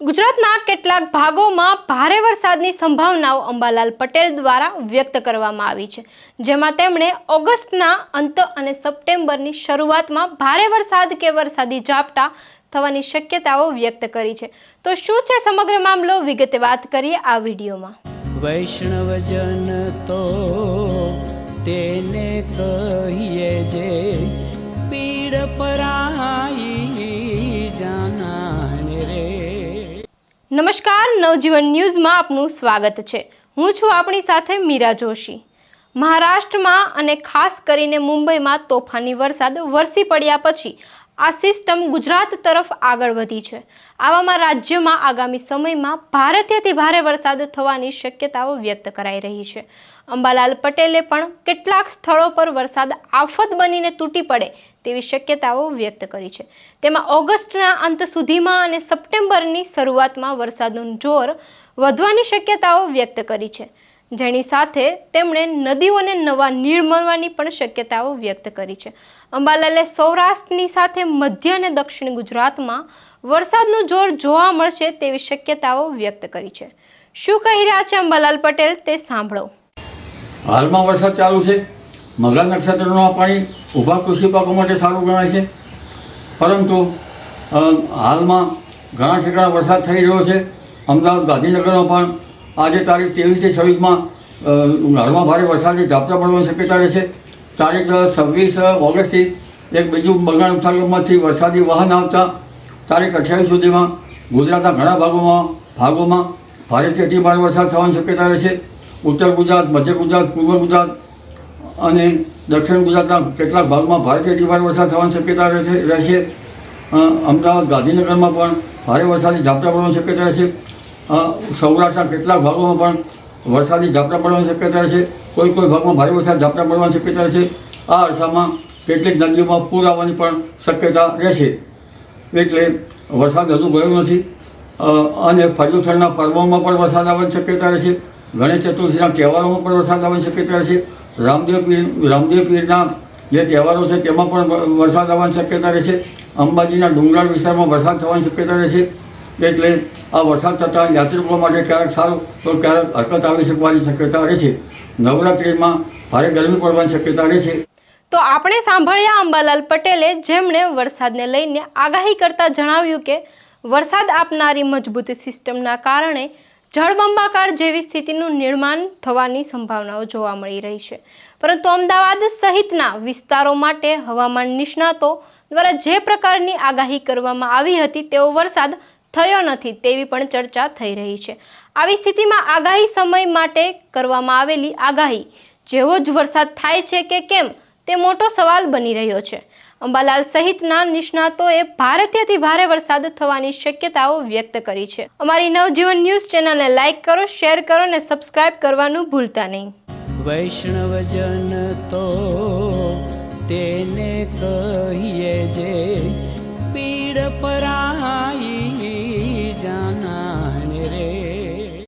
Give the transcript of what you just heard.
ગુજરાતના કેટલાક ભાગોમાં ભારે વરસાદની સંભાવનાઓ અંબાલાલ પટેલ દ્વારા વ્યક્ત કરવામાં આવી છે, જેમાં તેમણે ઓગસ્ટના અંત અને સપ્ટેમ્બરની શરૂઆતમાં ભારે વરસાદ કે વરસાદી ઝાપટા થવાની શક્યતાઓ વ્યક્ત કરી છે. તો શું છે સમગ્ર મામલો? વિગતે વાત કરીએ આ વિડીયોમાં. વૈષ્ણવજન તો તેને કહીએ જે પીડ પરાઈ નમસ્કાર, નવજીવન ન્યૂઝમાં આપનું સ્વાગત છે. હું છું આપણી સાથે મીરા જોશી. મહારાષ્ટ્રમાં અને ખાસ કરીને મુંબઈમાં તોફાની વરસાદ વરસી પડ્યા પછી આ સિસ્ટમ ગુજરાત તરફ આગળ વધી છે. આવામાં રાજ્યમાં આગામી સમયમાં ભારેથી ભારે વરસાદ થવાની શક્યતાઓ વ્યક્ત કરાઈ રહી છે. અંબાલાલ પટેલે પણ કેટલાક સ્થળો પર વરસાદ આફત બનીને તૂટી પડે તેવી શક્યતાઓ વ્યક્ત કરી છે. તેમાં ઓગસ્ટના અંત સુધીમાં અને સપ્ટેમ્બરની શરૂઆતમાં વરસાદનું જોર વધવાની શક્યતાઓ વ્યક્ત કરી છે. જેની સાથે તેમણે નદીઓને નવા નીર મળવાની પણ શક્યતાઓ વ્યક્ત કરી છે. અંબાલાલે સૌરાષ્ટ્રની સાથે મધ્ય અને દક્ષિણ ગુજરાતમાં વરસાદનું જોર જોવા મળશે તેવી શક્યતાઓ વ્યક્ત કરી છે. શું કહી રહ્યા છે અંબાલાલ પટેલ તે સાંભળો. હાલમાં વરસાદ ચાલુ છે. મઘા નક્ષત્રનું આ પાણી ઊભા કૃષિ પાકો માટે સારું ગણાય છે. પરંતુ હાલમાં ઘણા ઠેકાણા વરસાદ થઈ રહ્યો છે. અમદાવાદ ગાંધીનગરમાં પણ આજે તારીખ ત્રેવીસથી છવ્વીસમાં હળવા ભારે વરસાદની ઝાપટા પડવાની શક્યતા રહેશે. તારીખ છવ્વીસ ઓગસ્ટથી એક બીજું બંગાળ ઉપસાગરમાંથી વરસાદી વાહન આવતા તારીખ અઠ્યાવીસ સુધીમાં ગુજરાતના ઘણા ભાગોમાં ભાગોમાં ભારેથી અતિ ભારે વરસાદ થવાની શક્યતા રહેશે. ઉત્તર ગુજરાત, મધ્ય ગુજરાત, પૂર્વ ગુજરાત અને દક્ષિણ ગુજરાતના કેટલાક ભાગમાં ભારેથી અતિ ભારે વરસાદ થવાની શક્યતા રહેશે. રહેશે અમદાવાદ, ગાંધીનગરમાં પણ ભારે વરસાદની ઝાપટા પડવાની શક્યતા રહેશે. સૌરાષ્ટ્રના કેટલાક ભાગોમાં પણ વરસાદી ઝાપટા પડવાની શક્યતા રહેશે કોઈ કોઈ ભાગમાં ભારે વરસાદ ઝાપટા પડવાની શક્યતા રહેશે આ અરસામાં કેટલીક નદીઓમાં પૂર આવવાની પણ શક્યતા રહેશે. એટલે વરસાદ હજુ ગયો નથી. અને પર્યુષણના પર્વોમાં પણ વરસાદ આવવાની શક્યતા રહેશે. ગણેશ ચતુર્થીના તહેવારોમાં પણ વરસાદ આવવાની શક્યતા રહેશે. રામદેવ પીર, રામદેવ પીરના જે તહેવારો છે તેમાં પણ વરસાદ આવવાની શક્યતા રહેશે. અંબાજીના ડુંગરાળ વિસ્તારમાં વરસાદ થવાની શક્યતા રહેશે. એટલે આ વરસાદ થતાં યાત્રિકો માટે ક્યારેક સારું, તો ક્યારેક હરકત આવી શકવાની શક્યતા રહેશે નવરાત્રિમાં ભારે ગરમી પડવાની શક્યતા રહેશે તો આપણે સાંભળ્યા અંબાલાલ પટેલે જેમણે વરસાદને લઈને આગાહી કરતા જણાવ્યું કે, વરસાદ આપનારી મજબૂત સિસ્ટમના કારણે જળબંબાકાર જેવી સ્થિતિનું નિર્માણ થવાની સંભાવનાઓ જોવા મળી રહી છે. પરંતુ અમદાવાદ સહિતના વિસ્તારો માટે હવામાન નિષ્ણાતો દ્વારા જે પ્રકારની આગાહી કરવામાં આવી હતી તેવો વરસાદ થયો નથી તેવી પણ ચર્ચા થઈ રહી છે. આવી સ્થિતિમાં આગાહી સમય માટે કરવામાં આવેલી આગાહી, જેવો જ વરસાદ થાય છે કે કેમ, તે મોટો સવાલ બની રહ્યો છે. અંબાલાલ સહિતના નિષ્ણાતોએ ભારતીયથી ભારે વરસાદ થવાની શક્યતાઓ વ્યક્ત કરી છે. અમારી નવજીવન ન્યૂઝ ચેનલને લાઇક કરો, શેર કરો અને સબસ્ક્રાઇબ કરવાનું ભૂલતા નહીં. વૈષ્ણવજન તો તેને કહીએ